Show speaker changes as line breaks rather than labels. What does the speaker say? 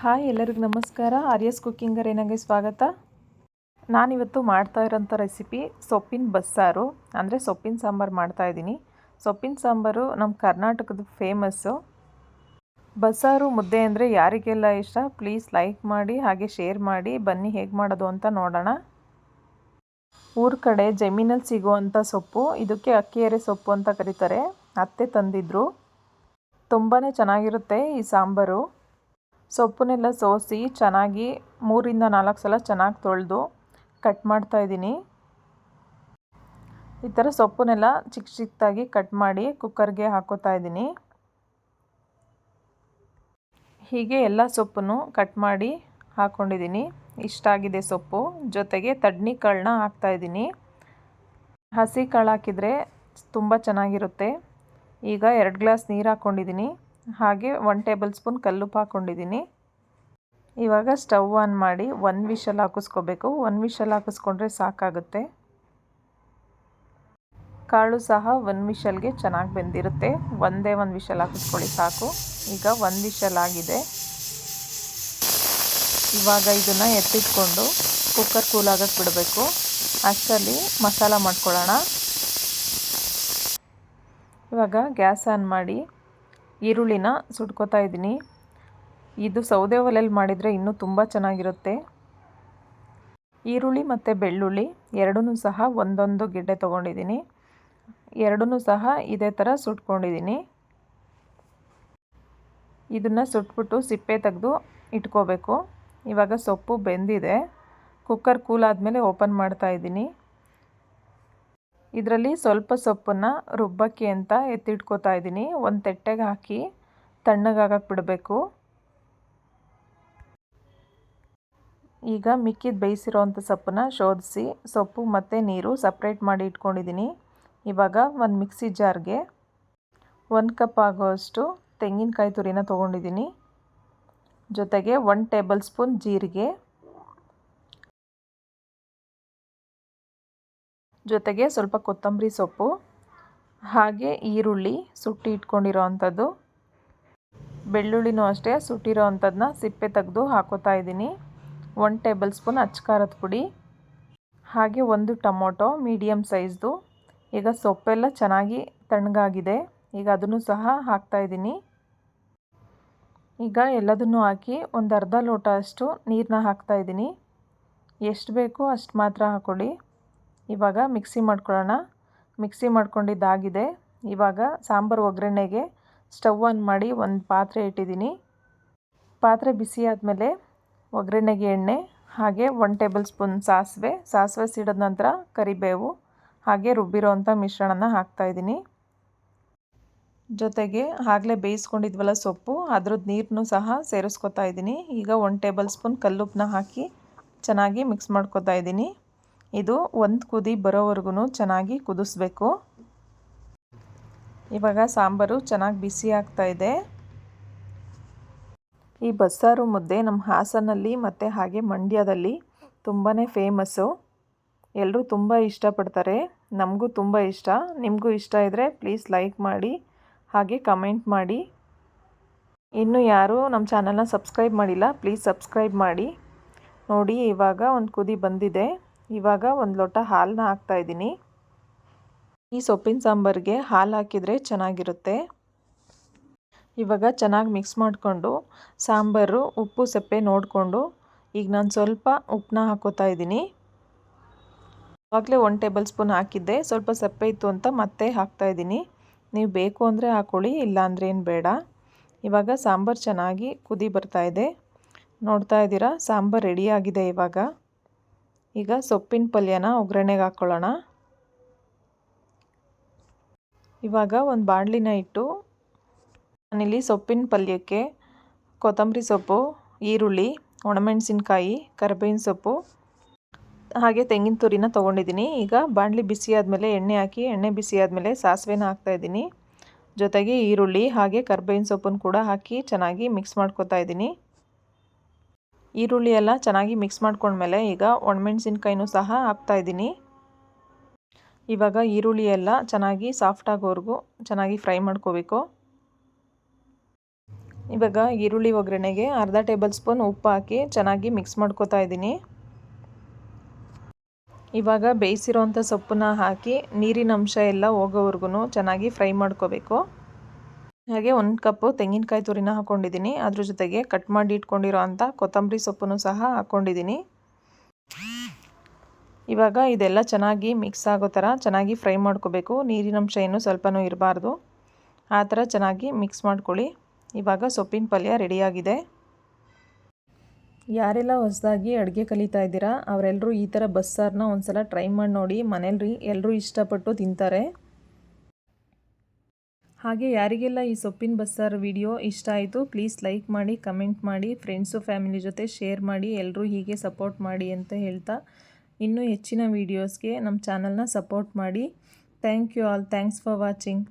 Hi ಎಲ್ಲರಿಗೂ ನಮಸ್ಕಾರ. ಆರ್ಯಸ್ cooking ಅರೇನಾಗೆ ಸ್ವಾಗತ. ನಾನಿವತ್ತು ಮಾಡ್ತಾ ಇರೋಂಥ ರೆಸಿಪಿ ಸೊಪ್ಪಿನ ಬಸ್ಸಾರು, ಅಂದರೆ ಸೊಪ್ಪಿನ ಸಾಂಬಾರು ಮಾಡ್ತಾಯಿದ್ದೀನಿ ಸೊಪ್ಪಿನ ಸಾಂಬಾರು ನಮ್ಮ ಕರ್ನಾಟಕದ ಫೇಮಸ್ಸು ಬಸ್ಸಾರು ಮುದ್ದೆ ಅಂದರೆ ಯಾರಿಗೆಲ್ಲ ಇಷ್ಟ ಪ್ಲೀಸ್ ಲೈಕ್ ಮಾಡಿ, ಹಾಗೆ ಶೇರ್ ಮಾಡಿ, ಬನ್ನಿ ಹೇಗೆ ಮಾಡೋದು ಅಂತ ನೋಡೋಣ. ಊರ ಕಡೆ ಜಮೀನಲ್ಲಿ ಸಿಗುವಂಥ ಸೊಪ್ಪು, ಇದಕ್ಕೆ ಅಕ್ಕಿಯರೆ ಸೊಪ್ಪು ಅಂತ ಕರೀತಾರೆ. ಅತ್ತೆ ತಂದಿದ್ರು. ತುಂಬಾ ಚೆನ್ನಾಗಿರುತ್ತೆ ಈ ಸಾಂಬಾರು. ಸೊಪ್ಪನ್ನೆಲ್ಲ ಸೋಸಿ ಚೆನ್ನಾಗಿ ಮೂರಿಂದ ನಾಲ್ಕು ಸಲ ಚೆನ್ನಾಗಿ ತೊಳೆದು ಕಟ್ ಮಾಡ್ತಾ ಇದ್ದೀನಿ. ಈ ಥರ ಸೊಪ್ಪನ್ನೆಲ್ಲ ಚಿಕ್ಕ ಚಿಕ್ಕದಾಗಿ ಕಟ್ ಮಾಡಿ ಕುಕ್ಕರ್ಗೆ ಹಾಕೋತಾ ಇದ್ದೀನಿ. ಹೀಗೆ ಎಲ್ಲ ಸೊಪ್ಪನ್ನು ಕಟ್ ಮಾಡಿ ಹಾಕ್ಕೊಂಡಿದ್ದೀನಿ ಇಷ್ಟಾಗಿದೆ ಸೊಪ್ಪು. ಜೊತೆಗೆ ತಡ್ನಿ ಕಾಳನ್ನ ಹಾಕ್ತಾಯಿದ್ದೀನಿ ಹಸಿ ಕಾಳು ಹಾಕಿದರೆ ತುಂಬ ಚೆನ್ನಾಗಿರುತ್ತೆ. ಈಗ ಎರಡು ಗ್ಲಾಸ್ ನೀರು ಹಾಕ್ಕೊಂಡಿದ್ದೀನಿ ಹಾಗೆ ಒನ್ ಟೇಬಲ್ ಸ್ಪೂನ್ ಕಲ್ಲುಪ್ಪು ಹಾಕ್ಕೊಂಡಿದ್ದೀನಿ. ಇವಾಗ ಸ್ಟವ್ ಆನ್ ಮಾಡಿ ಒಂದು ವಿಷಲ್ ಹಾಕಿಸ್ಕೋಬೇಕು. ಒಂದು ವಿಷಲ್ ಹಾಕಿಸ್ಕೊಂಡ್ರೆ ಸಾಕಾಗುತ್ತೆ. ಕಾಳು ಸಹ ಒಂದು ವಿಷಲ್ಗೆ ಚೆನ್ನಾಗಿ ಬೆಂದಿರುತ್ತೆ. ಒಂದೇ ಒಂದು ವಿಷಲ್ ಹಾಕಿಸ್ಕೊಳ್ಳಿ ಸಾಕು. ಈಗ ಒಂದು ವಿಷಲ್ ಆಗಿದೆ. ಇವಾಗ ಇದನ್ನು ಎತ್ತಿಟ್ಕೊಂಡು ಕುಕ್ಕರ್ ಕೂಲಾಗಕ್ಕೆ ಬಿಡಬೇಕು. ಅಷ್ಟರಲ್ಲಿ ಮಸಾಲ ಮಾಡ್ಕೊಳ್ಳೋಣ. ಇವಾಗ ಗ್ಯಾಸ್ ಆನ್ ಮಾಡಿ ಈರುಳ್ಳಿನ ಸುಟ್ಕೋತಾ ಇದ್ದೀನಿ. ಇದು ಸೌದೆ ಒಲೆಯಲ್ಲಿ ಮಾಡಿದರೆ ಇನ್ನೂ ತುಂಬ ಚೆನ್ನಾಗಿರುತ್ತೆ. ಈರುಳ್ಳಿ ಮತ್ತು ಬೆಳ್ಳುಳ್ಳಿ ಎರಡೂ ಸಹ ಒಂದೊಂದು ಗಿಡ್ಡೆ ತೊಗೊಂಡಿದ್ದೀನಿ. ಎರಡೂ ಸಹ ಇದೇ ಥರ ಸುಟ್ಕೊಂಡಿದ್ದೀನಿ. ಇದನ್ನು ಸುಟ್ಬಿಟ್ಟು ಸಿಪ್ಪೆ ತೆಗೆದು ಇಟ್ಕೋಬೇಕು. ಇವಾಗ ಸೊಪ್ಪು ಬೆಂದಿದೆ. ಕುಕ್ಕರ್ ಕೂಲ್ ಆದಮೇಲೆ ಓಪನ್ ಮಾಡ್ತಾ ಇದ್ದೀನಿ. ಇದರಲ್ಲಿ ಸ್ವಲ್ಪ ಸೊಪ್ಪನ್ನು ರುಬ್ಬಕ್ಕೆ ಅಂತ ಎತ್ತಿಟ್ಕೋತಾ ಇದ್ದೀನಿ. ಒಂದು ತೆಟ್ಟೆಗೆ ಹಾಕಿ ತಣ್ಣಗಾಗಕ್ಕೆ ಬಿಡಬೇಕು. ಈಗ ಮಿಕ್ಕಿದ ಬೇಯಿಸಿರೋ ಸೊಪ್ಪನ್ನು ಸೊಪ್ಪನ್ನ ಶೋಧಿಸಿ, ಸೊಪ್ಪು ಮತ್ತು ನೀರು ಸಪ್ರೇಟ್ ಮಾಡಿ ಇಟ್ಕೊಂಡಿದ್ದೀನಿ. ಇವಾಗ ಒಂದು ಮಿಕ್ಸಿ ಜಾರ್ಗೆ ಒಂದು ಕಪ್ ಆಗೋಷ್ಟು ತೆಂಗಿನಕಾಯಿ ತುರಿನ ತೊಗೊಂಡಿದ್ದೀನಿ. ಜೊತೆಗೆ ಒನ್ ಟೇಬಲ್ ಸ್ಪೂನ್ ಜೀರಿಗೆ ಜೊತೆಗೆ ಸ್ವಲ್ಪ ಕೊತ್ತಂಬರಿ ಸೊಪ್ಪು, ಹಾಗೆ ಈರುಳ್ಳಿ ಸುಟ್ಟಿ ಇಟ್ಕೊಂಡಿರೋ ಅಂಥದ್ದು ಬೆಳ್ಳುಳ್ಳಿನೂ ಅಷ್ಟೇ ಸುಟ್ಟಿರೋ ಅಂಥದ್ದನ್ನ ಸಿಪ್ಪೆ ತೆಗೆದು ಹಾಕೋತಾ ಇದ್ದೀನಿ. ಒನ್ ಟೇಬಲ್ ಸ್ಪೂನ್ ಅಚ್ಕಾರದ ಪುಡಿ, ಹಾಗೆ ಒಂದು ಟೊಮೊಟೊ ಮೀಡಿಯಮ್ ಸೈಜ್ದು. ಈಗ ಸೊಪ್ಪೆಲ್ಲ ಚೆನ್ನಾಗಿ ತಣ್ಣಗಾಗಿದೆ. ಈಗ ಅದನ್ನು ಸಹ ಹಾಕ್ತಾಯಿದ್ದೀನಿ ಈಗ ಎಲ್ಲದನ್ನು ಹಾಕಿ ಒಂದು ಅರ್ಧ ಲೋಟ ಅಷ್ಟು ನೀರನ್ನ ಹಾಕ್ತಾಯಿದ್ದೀನಿ ಎಷ್ಟು ಬೇಕೋ ಅಷ್ಟು ಮಾತ್ರ ಹಾಕ್ಕೊಳ್ಳಿ ಇವಾಗ ಮಿಕ್ಸಿ ಮಾಡ್ಕೊಳ್ಳೋಣ. ಮಿಕ್ಸಿ ಮಾಡ್ಕೊಂಡಿದ್ದಾಗಿದೆ. ಇವಾಗ ಸಾಂಬಾರು ಒಗ್ಗರಣೆಗೆ ಸ್ಟವ್ ಆನ್ ಮಾಡಿ ಒಂದು ಪಾತ್ರೆ ಇಟ್ಟಿದ್ದೀನಿ. ಪಾತ್ರೆ ಬಿಸಿ ಆದಮೇಲೆ ಒಗ್ಗರಣೆಗೆ ಎಣ್ಣೆ, ಹಾಗೆ ಒನ್ ಟೇಬಲ್ ಸ್ಪೂನ್ ಸಾಸಿವೆ. ಸಾಸಿವೆ ಸಿಡಿದ ನಂತರ ಕರಿಬೇವು, ಹಾಗೆ ರುಬ್ಬಿರೋ ಅಂಥ ಮಿಶ್ರಣನ ಹಾಕ್ತಾಯಿದ್ದೀನಿ ಜೊತೆಗೆ ಆಗಲೇ ಬೇಯಿಸ್ಕೊಂಡಿದ್ವಲ್ಲ ಸೊಪ್ಪು, ಅದ್ರದ್ದು ನೀರನ್ನು ಸಹ ಸೇರಿಸ್ಕೊತಾ ಇದ್ದೀನಿ. ಈಗ ಒನ್ ಟೇಬಲ್ ಸ್ಪೂನ್ ಕಲ್ಲುಪ್ಪನ್ನ ಹಾಕಿ ಚೆನ್ನಾಗಿ ಮಿಕ್ಸ್ ಮಾಡ್ಕೊತಾ ಇದ್ದೀನಿ. ಇದು ಒಂದು ಕುದಿ ಬರೋವರೆಗೂ ಚೆನ್ನಾಗಿ ಕುದಿಸ್ಬೇಕು. ಇವಾಗ ಸಾಂಬಾರು ಚೆನ್ನಾಗಿ ಬಿಸಿ ಆಗ್ತಾ ಇದೆ. ಈ ಬಸ್ಸಾರು ಮುದ್ದೆ ನಮ್ಮ ಹಾಸನಲ್ಲಿ ಮತ್ತು ಹಾಗೆ ಮಂಡ್ಯದಲ್ಲಿ ತುಂಬಾ ಫೇಮಸ್ಸು. ಎಲ್ಲರೂ ತುಂಬ ಇಷ್ಟಪಡ್ತಾರೆ. ನಮಗೂ ತುಂಬ ಇಷ್ಟ. ನಿಮಗೂ ಇಷ್ಟ ಇದ್ದರೆ ಪ್ಲೀಸ್ ಲೈಕ್ ಮಾಡಿ, ಹಾಗೆ ಕಮೆಂಟ್ ಮಾಡಿ. ಇನ್ನು ಯಾರೂ ನಮ್ಮ ಚಾನಲ್ನ ಸಬ್ಸ್ಕ್ರೈಬ್ ಮಾಡಿಲ್ಲ, ಪ್ಲೀಸ್ ಸಬ್ಸ್ಕ್ರೈಬ್ ಮಾಡಿ. ನೋಡಿ, ಇವಾಗ ಒಂದು ಕುದಿ ಬಂದಿದೆ. ಇವಾಗ ಒಂದು ಲೋಟ ಹಾಲನ್ನ ಹಾಕ್ತಾಯಿದ್ದೀನಿ ಈ ಸೊಪ್ಪಿನ ಸಾಂಬಾರಿಗೆ ಹಾಲು ಹಾಕಿದರೆ ಚೆನ್ನಾಗಿರುತ್ತೆ. ಇವಾಗ ಚೆನ್ನಾಗಿ ಮಿಕ್ಸ್ ಮಾಡಿಕೊಂಡು ಸಾಂಬಾರು, ಉಪ್ಪು, ಸಪ್ಪೆ ನೋಡಿಕೊಂಡು ಈಗ ನಾನು ಸ್ವಲ್ಪ ಉಪ್ಪನ್ನ ಹಾಕೋತಾ ಇದ್ದೀನಿ. ಆವಾಗಲೇ ಒನ್ ಟೇಬಲ್ ಸ್ಪೂನ್ ಹಾಕಿದ್ದೆ, ಸ್ವಲ್ಪ ಸಪ್ಪೆ ಇತ್ತು ಅಂತ ಮತ್ತೆ ಹಾಕ್ತಾಯಿದ್ದೀನಿ ನೀವು ಬೇಕು ಅಂದರೆ ಹಾಕ್ಕೊಳ್ಳಿ ಇಲ್ಲ ಅಂದರೆ ಏನು ಬೇಡ. ಇವಾಗ ಸಾಂಬಾರು ಚೆನ್ನಾಗಿ ಕುದಿ ಬರ್ತಾ ಇದೆ. ನೋಡ್ತಾ ಇದ್ದೀರಾ, ಸಾಂಬಾರು ರೆಡಿಯಾಗಿದೆ ಇವಾಗ. ಈಗ ಸೊಪ್ಪಿನ ಪಲ್ಯನ ಒಗ್ಗರಣೆಗೆ ಹಾಕ್ಕೊಳ್ಳೋಣ ಇವಾಗ ಒಂದು ಬಾಣಲಿನ ಇಟ್ಟು ನಾನಿಲ್ಲಿ ಸೊಪ್ಪಿನ ಪಲ್ಯಕ್ಕೆ ಕೊತ್ತಂಬರಿ ಸೊಪ್ಪು, ಈರುಳ್ಳಿ, ಒಣಮೆಣಸಿನ್ಕಾಯಿ, ಕರಿಬೇವಿನ ಸೊಪ್ಪು, ಹಾಗೆ ತೆಂಗಿನ ತುರಿನ ತೊಗೊಂಡಿದ್ದೀನಿ. ಈಗ ಬಾಣಲಿ ಬಿಸಿ ಆದಮೇಲೆ ಎಣ್ಣೆ ಹಾಕಿ, ಎಣ್ಣೆ ಬಿಸಿ ಆದಮೇಲೆ ಸಾಸಿವೆನ ಹಾಕ್ತಾಯಿದ್ದೀನಿ ಜೊತೆಗೆ ಈರುಳ್ಳಿ ಹಾಗೆ ಕರ್ಬೇವಿನ ಸೊಪ್ಪನ್ನು ಕೂಡ ಹಾಕಿ ಚೆನ್ನಾಗಿ ಮಿಕ್ಸ್ ಮಾಡ್ಕೊತಾ ಇದ್ದೀನಿ. ಈರುಳ್ಳಿ ಎಲ್ಲ ಚೆನ್ನಾಗಿ ಮಿಕ್ಸ್ ಮಾಡ್ಕೊಂಡ್ಮೇಲೆ ಈಗ ಒಣಮೆಣ್ಸಿನ್ಕಾಯಿನೂ ಸಹ ಹಾಕ್ತಾಯಿದ್ದೀನಿ ಇವಾಗ ಈರುಳ್ಳಿ ಎಲ್ಲ ಚೆನ್ನಾಗಿ ಸಾಫ್ಟ್ ಆಗೋವರೆಗೂ ಚೆನ್ನಾಗಿ ಫ್ರೈ ಮಾಡ್ಕೋಬೇಕು. ಇವಾಗ ಈರುಳ್ಳಿ ಒಗ್ಗರಣೆಗೆ ಅರ್ಧ ಟೇಬಲ್ ಸ್ಪೂನ್ ಉಪ್ಪು ಹಾಕಿ ಚೆನ್ನಾಗಿ ಮಿಕ್ಸ್ ಮಾಡ್ಕೋತಾ ಇದ್ದೀನಿ. ಇವಾಗ ಬೇಯಿಸಿರೋವಂಥ ಸೊಪ್ಪನ್ನ ಹಾಕಿ ನೀರಿನ ಅಂಶ ಎಲ್ಲ ಹೋಗೋವರೆಗೂ ಚೆನ್ನಾಗಿ ಫ್ರೈ ಮಾಡ್ಕೋಬೇಕು. ಹಾಗೆ ಒಂದು ಕಪ್ಪು ತೆಂಗಿನಕಾಯಿ ತುರಿನ ಹಾಕ್ಕೊಂಡಿದ್ದೀನಿ ಅದ್ರ ಜೊತೆಗೆ ಕಟ್ ಮಾಡಿ ಇಟ್ಕೊಂಡಿರೋ ಅಂಥ ಕೊತ್ತಂಬರಿ ಸೊಪ್ಪನ್ನು ಸಹ ಹಾಕ್ಕೊಂಡಿದ್ದೀನಿ ಇವಾಗ ಇದೆಲ್ಲ ಚೆನ್ನಾಗಿ ಮಿಕ್ಸ್ ಆಗೋ ಥರ ಚೆನ್ನಾಗಿ ಫ್ರೈ ಮಾಡ್ಕೋಬೇಕು. ನೀರಿನಂಶ ಏನು ಸ್ವಲ್ಪನೂ ಇರಬಾರ್ದು. ಆ ಥರ ಚೆನ್ನಾಗಿ ಮಿಕ್ಸ್ ಮಾಡ್ಕೊಳ್ಳಿ. ಇವಾಗ ಸೊಪ್ಪಿನ ಪಲ್ಯ ರೆಡಿಯಾಗಿದೆ. ಯಾರೆಲ್ಲ ಹೊಸದಾಗಿ ಅಡುಗೆ ಕಲಿತಾ ಇದ್ದೀರಾ ಅವರೆಲ್ಲರೂ ಈ ಥರ ಬಸ್ಸಾರನ್ನ ಒಂದು ಸಲ ಟ್ರೈ ಮಾಡಿ ನೋಡಿ. ಮನೇಲಿ ಎಲ್ಲರೂ ಇಷ್ಟಪಟ್ಟು ತಿಂತಾರೆ. ಹಾಗೆ ಯಾರಿಗೆಲ್ಲ ಈ ಸೊಪ್ಪಿನ ಬಸ್ಸಾರು ವಿಡಿಯೋ ಇಷ್ಟ ಆಯಿತು ಪ್ಲೀಸ್ ಲೈಕ್ ಮಾಡಿ ಕಮೆಂಟ್ ಮಾಡಿ ಫ್ರೆಂಡ್ಸು ಫ್ಯಾಮಿಲಿ ಜೊತೆ ಶೇರ್ ಮಾಡಿ ಎಲ್ಲರೂ ಹೀಗೆ ಸಪೋರ್ಟ್ ಮಾಡಿ ಅಂತ ಹೇಳ್ತಾ ಇನ್ನೂ ಹೆಚ್ಚಿನ ವೀಡಿಯೋಸ್ಗೆ ನಮ್ಮ ಚಾನಲ್ನ ಸಪೋರ್ಟ್ ಮಾಡಿ. Thank you all thanks for watching